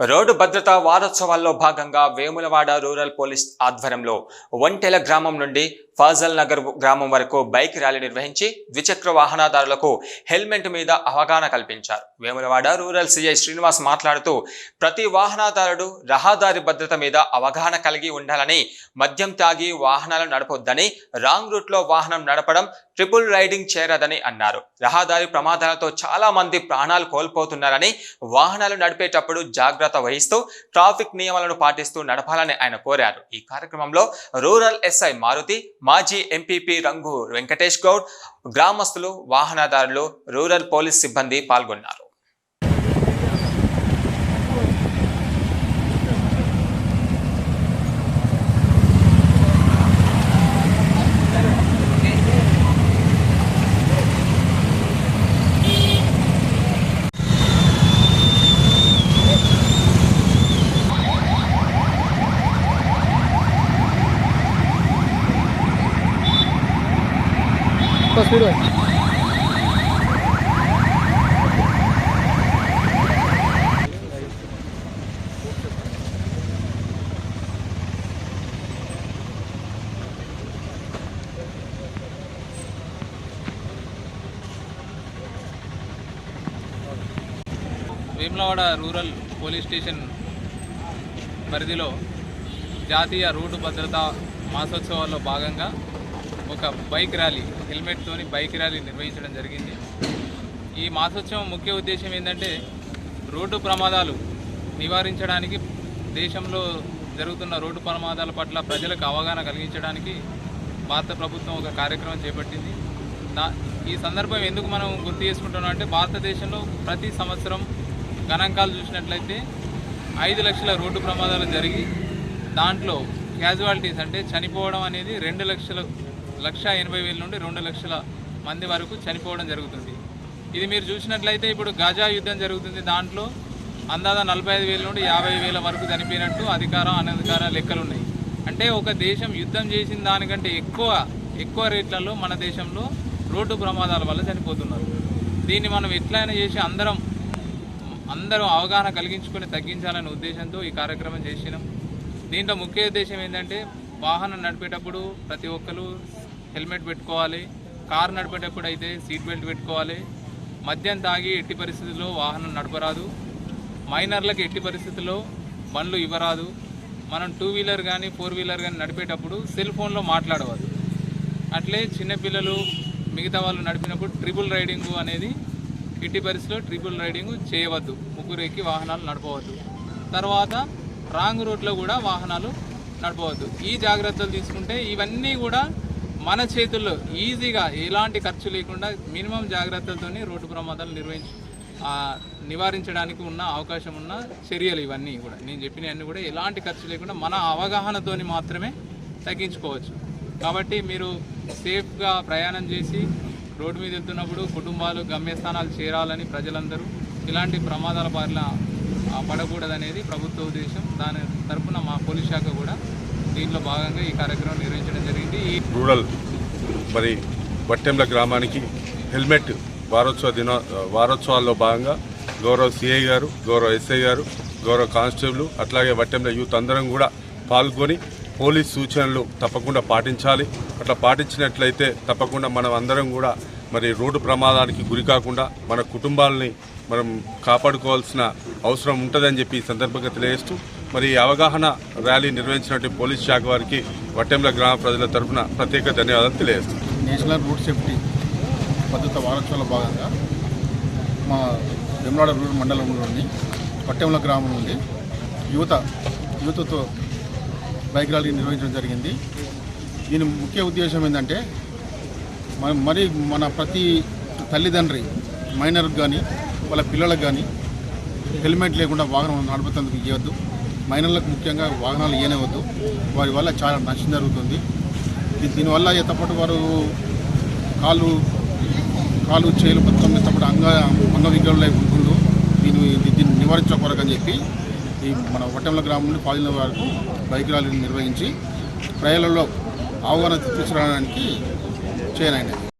Road భద్రతా వారోత్సవాల్లో భాగంగా వేములవాడ రూరల్ పోలీస్ ఆధ్వర్యంలో ఒంటెల గ్రామం నుండి ఫాజల్ నగర్ గ్రామం వరకు బైక్ ర్యాలీ నిర్వహించి ద్విచక్ర వాహనదారులకు హెల్మెట్ మీద అవగాహన కల్పించారు. వేములవాడ రూరల్ సిఐ శ్రీనివాస్ మాట్లాడుతూ ప్రతి వాహనదారుడు రహదారి భద్రత మీద అవగాహన కలిగి ఉండాలని మద్యం తాగి వాహనాలు నడపొద్దని రాంగ్ రూట్లో వాహనం నడపడం ట్రిపుల్ రైడింగ్ చేరదని అన్నారు. రహదారి ప్రమాదాలతో చాలా మంది ప్రాణాలు కోల్పోతున్నారని వాహనాలు నడిపేటప్పుడు జాగ్రత్త వహిస్తూ ట్రాఫిక్ నియమాలను పాటిస్తూ నడపాలని ఆయన కోరారు. ఈ కార్యక్రమంలో రూరల్ ఎస్ఐ మారుతి మాజీ ఎంపీపీ రంగు వెంకటేష్ గౌడ్ గ్రామస్తులు వాహనదారులు రూరల్ పోలీస్ సిబ్బంది పాల్గొన్నారు. ఎక్కువ speed Vemulawada rural police station పరిధిలో జాతీయ రోడ్డు భద్రతా మాసోత్సవాల్లో భాగంగా ఒక బైక్ ర్యాలీ హెల్మెట్తోని బైక్ ర్యాలీ నిర్వహించడం జరిగింది. ఈ మాసోత్సవం ముఖ్య ఉద్దేశం ఏంటంటే రోడ్డు ప్రమాదాలు నివారించడానికి దేశంలో జరుగుతున్న రోడ్డు ప్రమాదాల పట్ల ప్రజలకు అవగాహన కలిగించడానికి భారత ప్రభుత్వం ఒక కార్యక్రమం చేపట్టింది. ఈ సందర్భం ఎందుకు మనం గుర్తు చేసుకుంటున్నాం అంటే భారతదేశంలో ప్రతి సంవత్సరం గణాంకాలు చూసినట్లయితే ఐదు లక్షల రోడ్డు ప్రమాదాలు జరిగి దాంట్లో క్యాజువాలిటీస్ అంటే చనిపోవడం అనేది రెండు లక్షలు లక్ష ఎనభై వేల నుండి రెండు లక్షల మంది వరకు చనిపోవడం జరుగుతుంది. ఇది మీరు చూసినట్లయితే ఇప్పుడు గజా యుద్ధం జరుగుతుంది. దాంట్లో అందాద నలభై ఐదు వేల నుండి యాభై వేల వరకు చనిపోయినట్టు అధికారం అనధికార లెక్కలు ఉన్నాయి. అంటే ఒక దేశం యుద్ధం చేసిన దానికంటే ఎక్కువ ఎక్కువ రేట్లలో మన దేశంలో రోడ్డు ప్రమాదాల వల్ల చనిపోతున్నారు. దీన్ని మనం ఎట్లయినా చేసి అందరం అందరం అవగాహన కలిగించుకొని తగ్గించాలనే ఉద్దేశంతో ఈ కార్యక్రమం చేసినాం. దీంట్లో ముఖ్య ఉద్దేశం ఏంటంటే వాహనం నడిపేటప్పుడు ప్రతి ఒక్కరు హెల్మెట్ పెట్టుకోవాలి కారు నడిపేటప్పుడు అయితే సీట్ బెల్ట్ పెట్టుకోవాలి. మద్యం తాగి ఎట్టి పరిస్థితుల్లో వాహనం నడపరాదు. మైనర్లకు ఎట్టి పరిస్థితుల్లో బండ్లు ఇవ్వరాదు. మనం టూ వీలర్ కానీ ఫోర్ వీలర్ కానీ నడిపేటప్పుడు సెల్ ఫోన్లో మాట్లాడవద్దు. అట్లే చిన్నపిల్లలు మిగతా వాళ్ళు నడిపినప్పుడు ట్రిపుల్ రైడింగ్ అనేది ఎట్టి పరిస్థితిలో ట్రిపుల్ రైడింగ్ చేయవద్దు. ముగ్గురు ఎక్కి వాహనాలు నడపవద్దు. తర్వాత రాంగ్ రోడ్లో కూడా వాహనాలు నడపవద్దు. ఈ జాగ్రత్తలు తీసుకుంటే ఇవన్నీ కూడా మన చేతుల్లో ఈజీగా ఎలాంటి ఖర్చు లేకుండా మినిమం జాగ్రత్తలతోనే రోడ్డు ప్రమాదాలు నిర్వహించి నివారించడానికి ఉన్న అవకాశం ఉన్న చర్యలు ఇవన్నీ కూడా. నేను చెప్పినవన్నీ కూడా ఎలాంటి ఖర్చు లేకుండా మన అవగాహనతోని మాత్రమే తగ్గించుకోవచ్చు. కాబట్టి మీరు సేఫ్గా ప్రయాణం చేసి రోడ్డు మీద వెళ్తున్నప్పుడు కుటుంబాలు గమ్యస్థానాలు చేరాలని ప్రజలందరూ ఇలాంటి ప్రమాదాల బారిన పడకూడదనేది ప్రభుత్వ ఉద్దేశం. దాని తరపున మా పోలీస్ శాఖ కూడా దీంట్లో భాగంగా ఈ కార్యక్రమం నిర్వహించడం జరిగింది. రూరల్ మరి వట్టెంల గ్రామానికి హెల్మెట్ వారోత్సవ దిన వారోత్సవాల్లో భాగంగా గౌరవ సిఐ గారు గౌరవ ఎస్ఐ గారు గౌరవ కానిస్టేబుల్ అట్లాగే వట్టెంల యూత్ అందరం కూడా పాల్గొని పోలీస్ సూచనలు తప్పకుండా పాటించాలి. అట్లా పాటించినట్లయితే తప్పకుండా మనం అందరం కూడా మరి రోడ్డు ప్రమాదానికి గురి కాకుండా మన కుటుంబాలని మనం కాపాడుకోవాల్సిన అవసరం ఉంటుందని చెప్పి ఈ సందర్భంగా తెలియజేస్తూ మరి అవగాహన ర్యాలీ నిర్వహించినటువంటి పోలీస్ శాఖ వారికి వట్టెంల గ్రామ ప్రజల తరఫున ప్రత్యేక ధన్యవాదాలు తెలియజేస్తున్నాం. నేషనల్ రోడ్ సేఫ్టీ భద్రత వారోత్సవంలో భాగంగా మా వెమ్లాడ రూరల్ మండలంలోని వట్టెంల గ్రామం నుండి యువత యువతతో బైక్ ర్యాలీ నిర్వహించడం జరిగింది. దీని ముఖ్య ఉద్దేశం ఏంటంటే మన మరి మన ప్రతి తల్లిదండ్రి మైనర్కి కానీ వాళ్ళ పిల్లలకు కానీ హెల్మెట్ లేకుండా వాహనం నడుపుతందుకు ఇవ్వద్దు మైనర్లకు ముఖ్యంగా వాహనాలు ఏనేవద్దు వారి వల్ల చాలా నష్టం జరుగుతుంది. దీనివల్ల ఎంతపాటు వారు కాళ్ళు కాలు చేలు మొత్తం ఎంతపాటు అంగ అంగవికలులై ఉంటుందో దీన్ని దీన్ని నివారించకూడదని చెప్పి ఈ మన వట్టంల గ్రామంలో పాలిన వరకు బైక్ ర్యాలీని నిర్వహించి ప్రజలలో అవగాహన తీసుకురావడానికి చేయనైనది